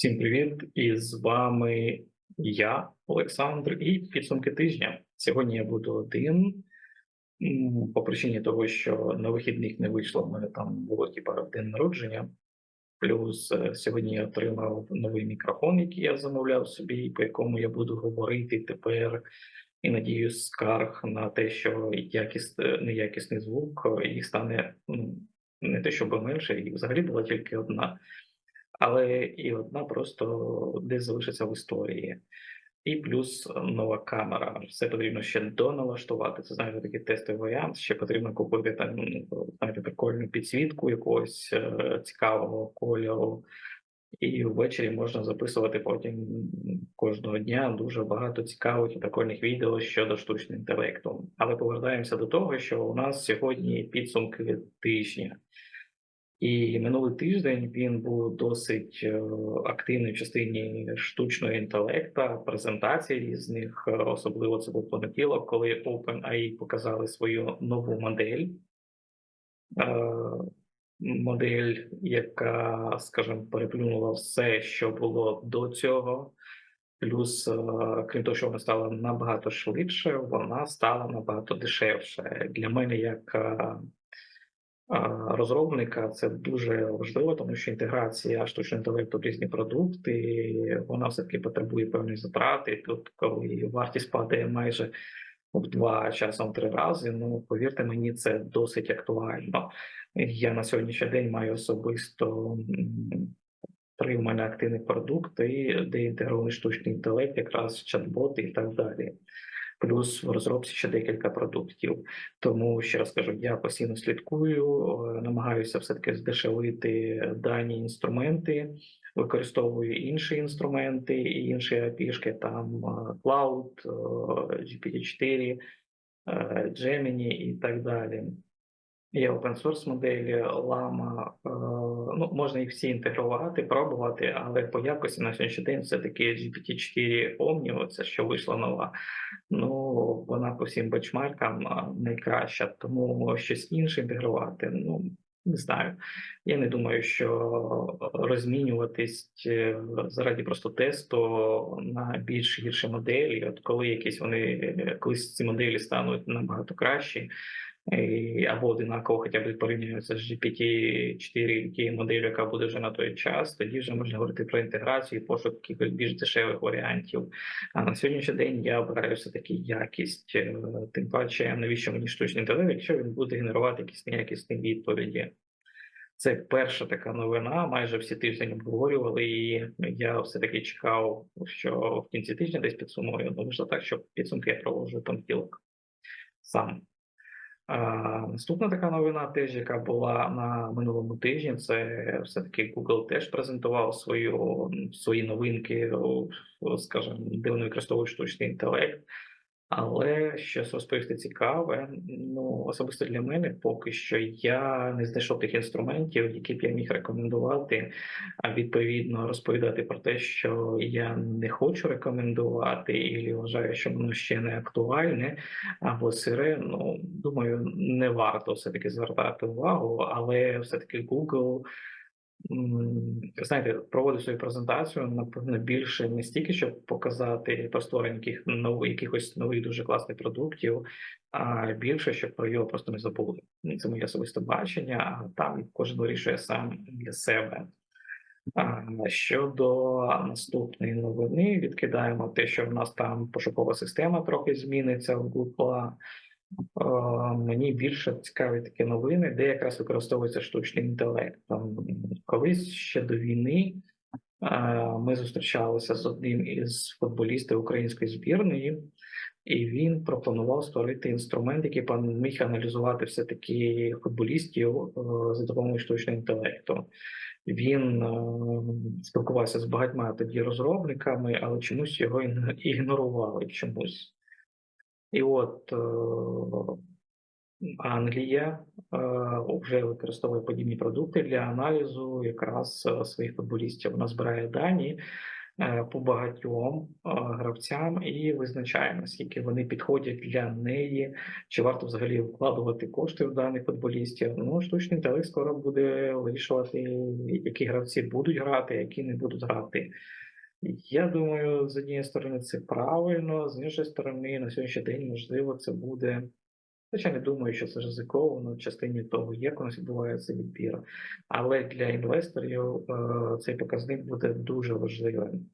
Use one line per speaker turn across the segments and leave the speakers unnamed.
Всім привіт! І з вами я, Олександр, і підсумки тижня. Сьогодні я буду один. По причині того, що на вихідних не вийшло, в мене там було типа день народження. Плюс е, сьогодні я отримав новий мікрофон, який я замовляв собі, по якому я буду говорити тепер. І надіюсь, скарг на те, що якіс... неякісний звук, е, їх стане ну, не те, щоб менше, їх взагалі була тільки одна але і одна просто десь залишиться в історії. І плюс нова камера. Все потрібно ще доналаштувати. Це знаєте, такий тестовий варіант. Ще потрібно купити там ну, знаєте, прикольну підсвітку якогось е, цікавого кольору. І ввечері можна записувати потім кожного дня дуже багато цікавих і прикольних відео щодо штучного інтелекту. Але повертаємося до того, що у нас сьогодні підсумки тижня. І минулий тиждень він був досить е, активний в частині штучного інтелекту, презентацій різних. Е, Особливо це був понеділок, коли OpenAI показали свою нову модель. Е, Модель, яка, скажімо, переплюнула все, що було до цього. Плюс, крім того, що вона стала набагато швидше, вона стала набагато дешевше. Для мене, як розробника це дуже важливо, тому що інтеграція штучного інтелекту в різні продукти вона все таки потребує певної затрати. Тут, коли вартість падає майже в два часом три рази. Ну повірте мені, це досить актуально. Я на сьогоднішній день маю особисто три в мене активні продукти, де інтегрований штучний інтелект, якраз чат-боти і так далі плюс в розробці ще декілька продуктів. Тому ще раз кажу, я постійно слідкую, е, намагаюся все таки здешевити дані інструменти. Використовую інші інструменти і інші API, там е, Cloud, е, GPT-4, Gemini і так далі. Є open source моделі, Lama, е, ну можна їх всі інтегрувати, пробувати, але по якості на сьогоднішній день все таки GPT-4 Omnio, це що вийшла нова. Ну вона по всім бенчмаркам найкраща, тому щось інше інтегрувати. Ну не знаю. Я не думаю, що розмінюватись е, заради просто тесту на більш гірші моделі. От коли якісь вони колись ці моделі стануть набагато кращі або одинаково хоча б порівнюється з GPT-4 тією моделлю, яка буде вже на той час, тоді вже можна говорити про інтеграцію, і пошук якихось більш дешевих варіантів. А на сьогоднішній день я обираю все таки якість, е, тим паче, навіщо мені штучний інтелект, якщо він буде генерувати якісь неякісні відповіді. Це перша така новина. Майже всі тиждень обговорювали, і я все таки чекав, що в кінці тижня десь підсумую. Ну вийшло так, що підсумки я проводжу понеділок сам. Наступна така новина, теж яка була на минулому тижні, це все таки Google теж презентував свою свої новинки, скажімо, де вони використовують штучний інтелект. Але щось розповісти цікаве. Ну особисто для мене поки що я не знайшов тих інструментів, які б я міг рекомендувати, а відповідно розповідати про те, що я не хочу рекомендувати, і вважаю, що воно ще не актуальне або сире. Ну думаю, не варто все таки звертати увагу, але все таки Google знаєте, проводив свою презентацію, напевно, більше не стільки, щоб показати про створення якихось нових дуже класних продуктів, а більше, щоб про його просто не забули. Це моє особисте бачення, а там кожен вирішує сам для себе. Щодо наступної новини, відкидаємо те, що в нас там пошукова система трохи зміниться в Google. Мені більше цікаві такі новини, де якраз використовується штучний інтелект. Колись ще до війни ми зустрічалися з одним із футболістів української збірної, і він пропонував створити інструмент, який міг аналізувати все таки футболістів за допомогою штучного інтелекту. Він спілкувався з багатьма тоді розробниками, але чомусь його ігнорували чомусь. І от е, Англія вже використовує подібні продукти для аналізу якраз е, своїх футболістів. Вона збирає дані по багатьом гравцям і визначає, наскільки вони підходять для неї, чи варто взагалі вкладувати кошти в даних футболістів. Ну, штучний інтелект скоро буде вирішувати, які гравці будуть грати, які не будуть грати. Я думаю, з однієї сторони це правильно, з іншої сторони, на сьогоднішній день, можливо, це буде. Хоча не думаю, що це ризиковано частині того, як у нас відбувається відбір. Але для інвесторів е, цей показник буде дуже важливим.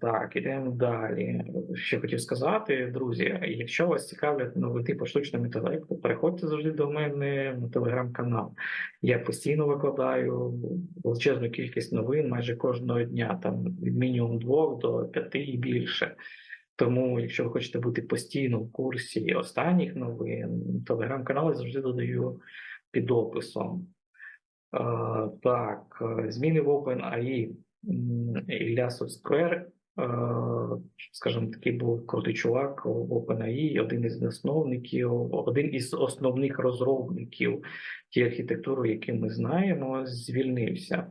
Так, ідемо далі. Що хотів сказати, друзі, якщо вас цікавлять новини по штучному інтелекту, переходьте завжди до мене на телеграм-канал. Я постійно викладаю величезну кількість новин майже кожного дня, там від мінімум двох до п'яти і більше. Тому, якщо ви хочете бути постійно в курсі останніх новин, телеграм-канал завжди додаю під описом. Так, зміни в OpenAI. Ілля Соцквер, е, скажімо, такий був крутий чувак в OpenAI, один із засновників, один із основних розробників тієї архітектури, які ми знаємо, звільнився.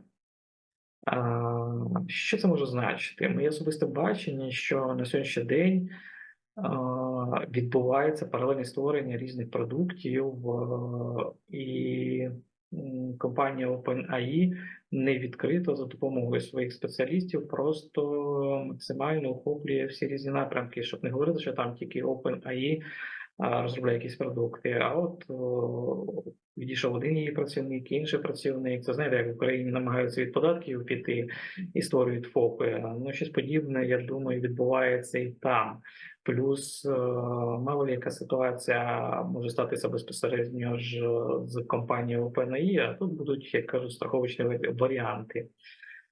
Що це може значити? Моє особисте бачення, що на сьогоднішній день відбувається паралельне створення різних продуктів, і компанія OpenAI не відкрито за допомогою своїх спеціалістів, просто максимально охоплює всі різні напрямки, щоб не говорити, що там тільки OpenAI розробляє якісь продукти. А от відійшов один її працівник, інший працівник. Це знаєте, як в Україні намагаються від податків піти і створюють ФОПи. Ну, щось подібне, я думаю, відбувається і там. Плюс е, мало яка ситуація може статися безпосередньо ж з компанією OpenAI, а тут будуть, як кажуть, страховочні варіанти.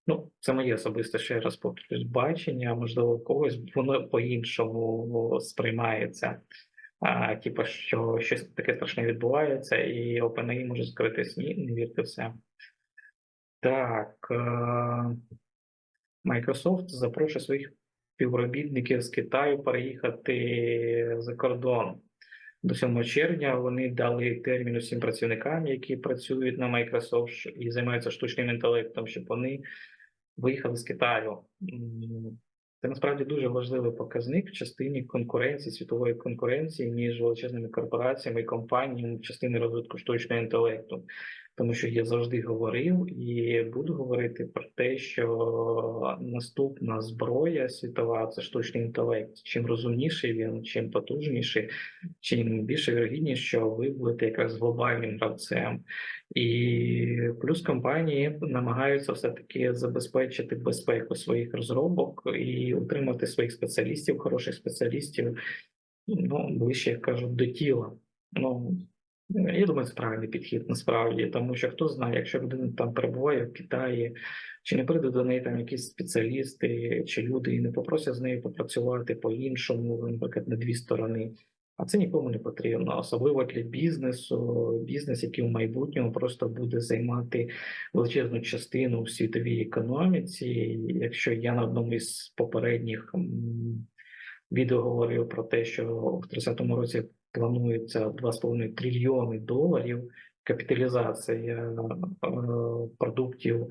Ну, це моє особисте ще раз повторюсь бачення, можливо, когось воно по-іншому сприймається. А, типу, що щось таке страшне відбувається, і OpenAI може закритись. Ні, не вірте в це. Так. е, Microsoft запрошує своїх співробітників з Китаю переїхати за кордон. До 7 червня вони дали термін усім працівникам, які працюють на Microsoft і займаються штучним інтелектом, щоб вони виїхали з Китаю. Це насправді дуже важливий показник в частині конкуренції, світової конкуренції між величезними корпораціями і компаніями в частині розвитку штучного інтелекту. Тому що я завжди говорив і буду говорити про те, що наступна зброя світова це штучний інтелект. Чим розумніший він, чим потужніший, чим більше вірогідність, що ви будете якраз глобальним гравцем. І плюс компанії намагаються все-таки забезпечити безпеку своїх розробок і утримати своїх спеціалістів, хороших спеціалістів, ну, ближче, як кажуть, до тіла. Ну, я думаю, це правильний підхід насправді, тому що хто знає, якщо людина там перебуває в Китаї, чи не прийдуть до неї там якісь спеціалісти, чи люди і не попросять з нею попрацювати по-іншому, наприклад, на дві сторони. А це нікому не потрібно, особливо для бізнесу, бізнес, який в майбутньому просто буде займати величезну частину в світовій економіці. Якщо я на одному із попередніх відео говорив про те, що в 30-му році планується 2,5 трильйони доларів капіталізація е, продуктів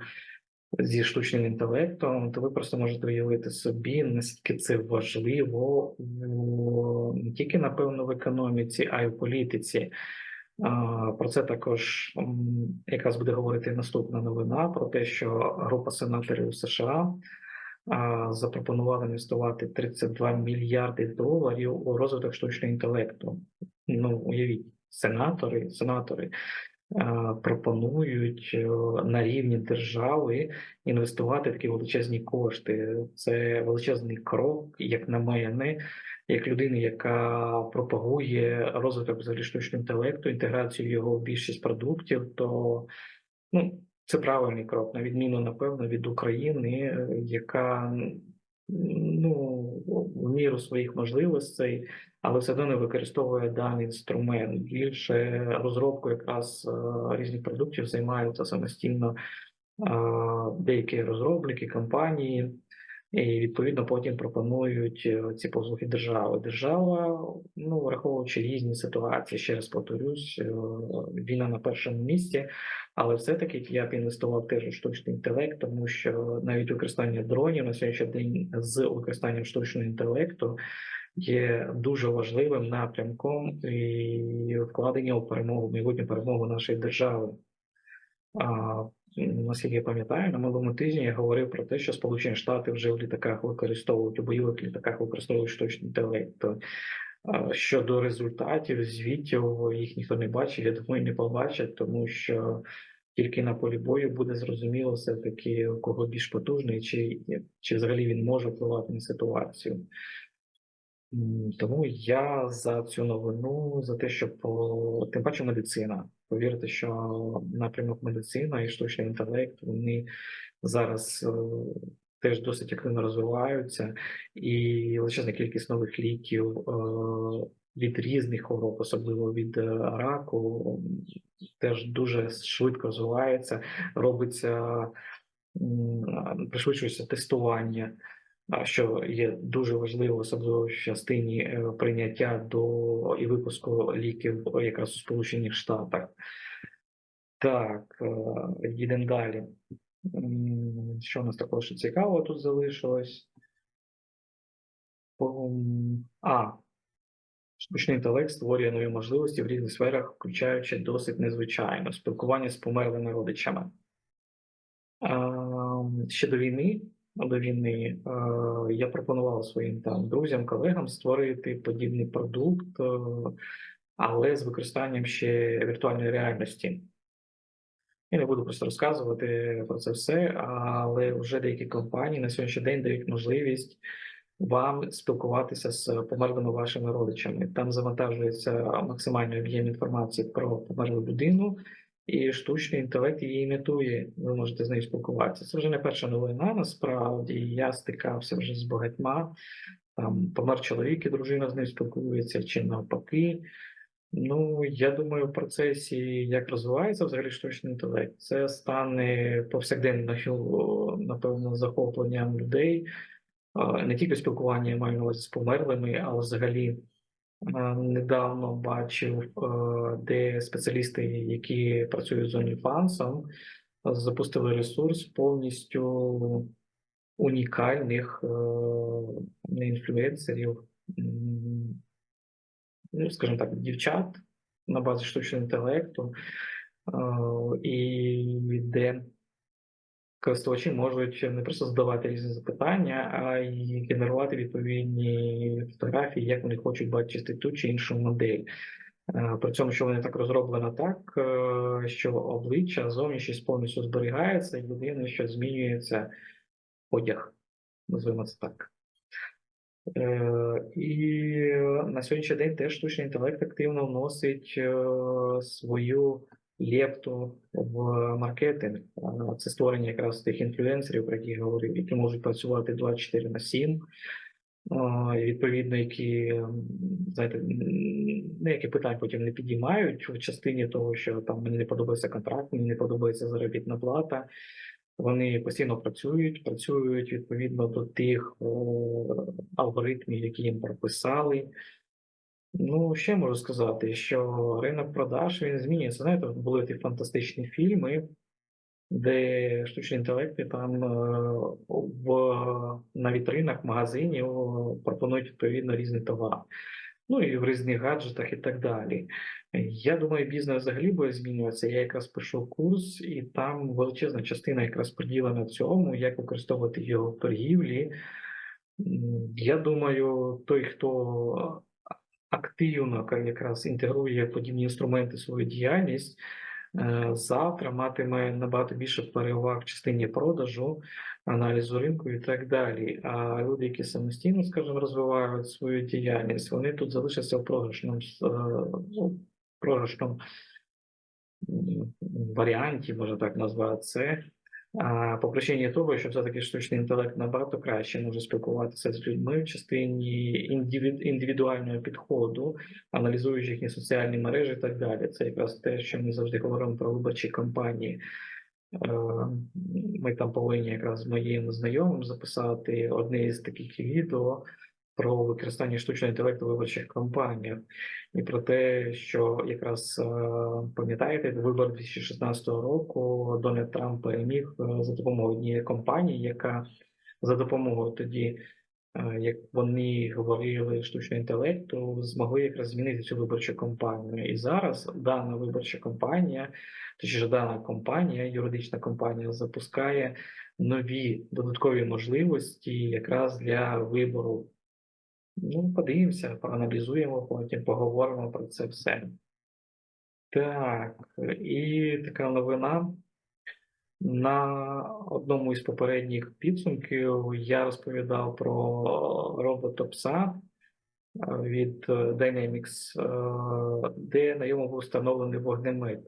зі штучним інтелектом, то ви просто можете уявити собі, наскільки це важливо не тільки напевно в економіці, а й в політиці. Про це також якраз буде говорити наступна новина про те, що група сенаторів США а, запропонувала інвестувати 32 мільярди доларів у розвиток штучного інтелекту. Ну, уявіть, сенатори, сенатори пропонують е, на рівні держави інвестувати такі величезні кошти. Це величезний крок, як на мене, як людини, яка пропагує розвиток взагалі штучного інтелекту, інтеграцію його в більшість продуктів, то ну, це правильний крок, на відміну, напевно, від України, яка ну, в міру своїх можливостей, але все одно не використовує даний інструмент. Більше розробкою якраз е, різних продуктів займаються самостійно е, деякі розробники, компанії. і відповідно потім пропонують е, ці послуги держави. Держава, ну враховуючи різні ситуації, ще раз повторюсь, війна на першому місці, але все-таки я б інвестував теж у штучний інтелект, тому що навіть використання дронів на сьогоднішній день з використанням штучного інтелекту є дуже важливим напрямком і вкладення у перемогу, майбутню перемогу нашої держави. А, наскільки я пам'ятаю, на минулому тижні я говорив про те, що Сполучені Штати вже в літаках використовують у бойових літаках використовують штучний інтелект. Щодо результатів, звітів їх ніхто не бачив, я думаю, не побачать, тому що тільки на полі бою буде зрозуміло все таки кого більш потужний, чи, чи взагалі він може впливати на ситуацію. Тому я за цю новину, за те, щоб тим паче медицина. Повірте, що напрямок медицина і штучний інтелект вони зараз теж досить активно розвиваються, і величезна кількість нових ліків е, від різних хвороб, особливо від е, раку, теж дуже швидко розвивається, робиться пришвидшується тестування. Що є дуже важливо, особливо в частині е, прийняття до і випуску ліків якраз у Сполучених Штатах. Так, їдемо далі. Що у нас такого ще цікавого тут залишилось? А. Штучний інтелект створює нові можливості в різних сферах, включаючи досить незвичайно спілкування з померлими родичами. Ще до війни до війни я пропонував своїм там друзям, колегам створити подібний продукт, але з використанням ще віртуальної реальності. Я не буду просто розказувати про це все, але вже деякі компанії на сьогоднішній день дають можливість вам спілкуватися з померлими вашими родичами. Там завантажується максимальний об'єм інформації про померлу людину, і штучний інтелект її імітує. Ви можете з нею спілкуватися. Це вже не перша новина. Насправді я стикався вже з багатьма. Там помер чоловік, і дружина з ним спілкується, чи навпаки. Ну, я думаю, в процесі, як розвивається взагалі штучний інтелект, це стане повсякденною, напевно, захопленням людей. Не тільки спілкування я маю на увазі з померлими, але взагалі недавно бачив, де спеціалісти, які працюють з OnlyFans, запустили ресурс повністю унікальних інфлюенсерів, ну, скажімо так, дівчат на базі штучного інтелекту, і де користувачі можуть не просто задавати різні запитання, а й генерувати відповідні фотографії, як вони хочуть бачити ту чи іншу модель. При цьому, що вони так розроблено так, е, що обличчя зовнішність повністю зберігається, і людина, що змінюється одяг, називаємо це так. Е, І на сьогоднішній день теж штучний інтелект активно вносить е, свою лепту в маркетинг. Це створення якраз тих інфлюенсерів, про які я говорив, які можуть працювати 24 на 7. е, і Відповідно, які знаєте, м, ніякі питань потім не підіймають в частині того, що там мені не подобається контракт, мені не подобається заробітна плата. Вони постійно працюють, працюють відповідно до тих е, алгоритмів, які їм прописали. Ну, ще можу сказати, що ринок продаж він змінюється. Знаєте, були ті фантастичні фільми, де штучні інтелекти там е, в, на вітринах магазинів пропонують відповідно різний товар. Ну і в різних гаджетах і так далі. Я думаю, бізнес взагалі буде змінюватися. Я якраз пишу курс, і там величезна частина якраз приділена цьому, як використовувати його в торгівлі. Я думаю, той, хто активно якраз інтегрує подібні інструменти в свою діяльність, е, завтра матиме набагато більше переваг в частині продажу, аналізу ринку і так далі. А люди, які самостійно, скажімо, розвивають свою діяльність, вони тут залишаться в програшному, е, ну, програшному варіанті, можна так назвати це. По причині того, що все-таки штучний інтелект набагато краще може спілкуватися з людьми в частині індивідуального підходу, аналізуючи їхні соціальні мережі і так далі. Це якраз те, що ми завжди говоримо про виборчі кампанії. Е, Ми там повинні якраз моїм знайомим записати одне з таких відео про використання штучного інтелекту в виборчих кампаніях. І про те, що якраз е, пам'ятаєте, вибор 2016 року Дональд Трамп переміг е, за допомогою однієї компанії, яка за допомогою тоді, як вони говорили штучного інтелекту, змогли якраз змінити цю виборчу кампанію. І зараз дана виборча кампанія, точніше дана компанія, юридична компанія, запускає нові додаткові можливості якраз для вибору. Ну, подивимося, проаналізуємо, потім поговоримо про це все. Так, і така новина. На одному із попередніх підсумків я розповідав про робота пса е, від е, Dynamics, е, де на ньому був встановлений вогнемет.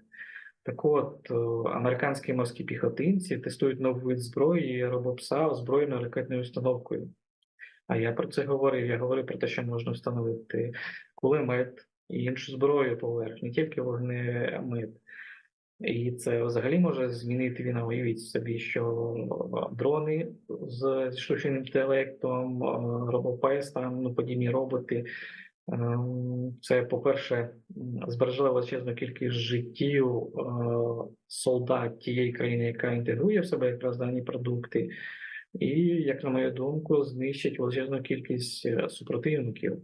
Так от, американські морські піхотинці тестують новий вид зброї робопса озброєною ракетною установкою. А я про це говорив. Я говорив про те, що можна встановити кулемет і іншу зброю поверх, не тільки вогнемет. І це взагалі може змінити війна. Уявіть собі, що дрони з штучним інтелектом, е, робопес, там ну, подібні роботи. Ем, Це, по-перше, м, величезну кількість життів е, солдат тієї країни, яка інтегрує в себе якраз дані продукти, і, як на мою думку, знищить величезну кількість е, супротивників.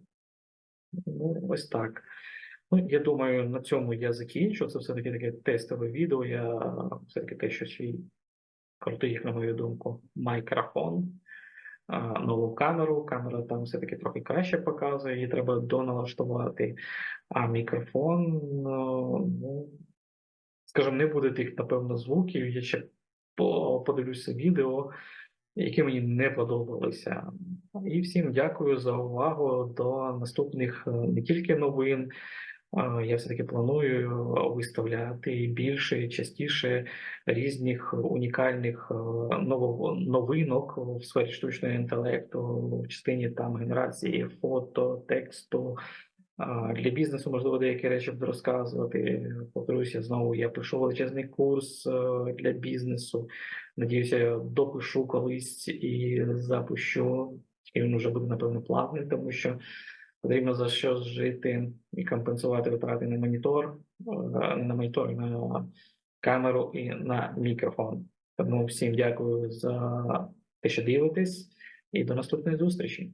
Ну, ось так. Ну, я думаю, на цьому я закінчу. Це все-таки таке тестове відео. Я все-таки те, що свій крутий, як на мою думку, мікрофон, нову камеру. Камера там все-таки трохи краще показує, її треба доналаштувати. А мікрофон, ну, скажімо, не буде тих, напевно, звуків. Я ще по- подивлюся відео, які мені не подобалися. І всім дякую за увагу. До наступних е, не тільки новин. Я все-таки планую виставляти більше частіше різних унікальних новинок в сфері штучного інтелекту, в частині там генерації фото, тексту. Для бізнесу, можливо, деякі речі буду розказувати. Повторюся, знову я пишу величезний курс для бізнесу. Надіюся, допишу колись і запущу. І він вже буде, напевно, платний, тому що потрібно за що жити і компенсувати витрати на монітор, е, на монітор, на камеру і на мікрофон. Тому всім дякую за те, що дивитесь, і до наступної зустрічі.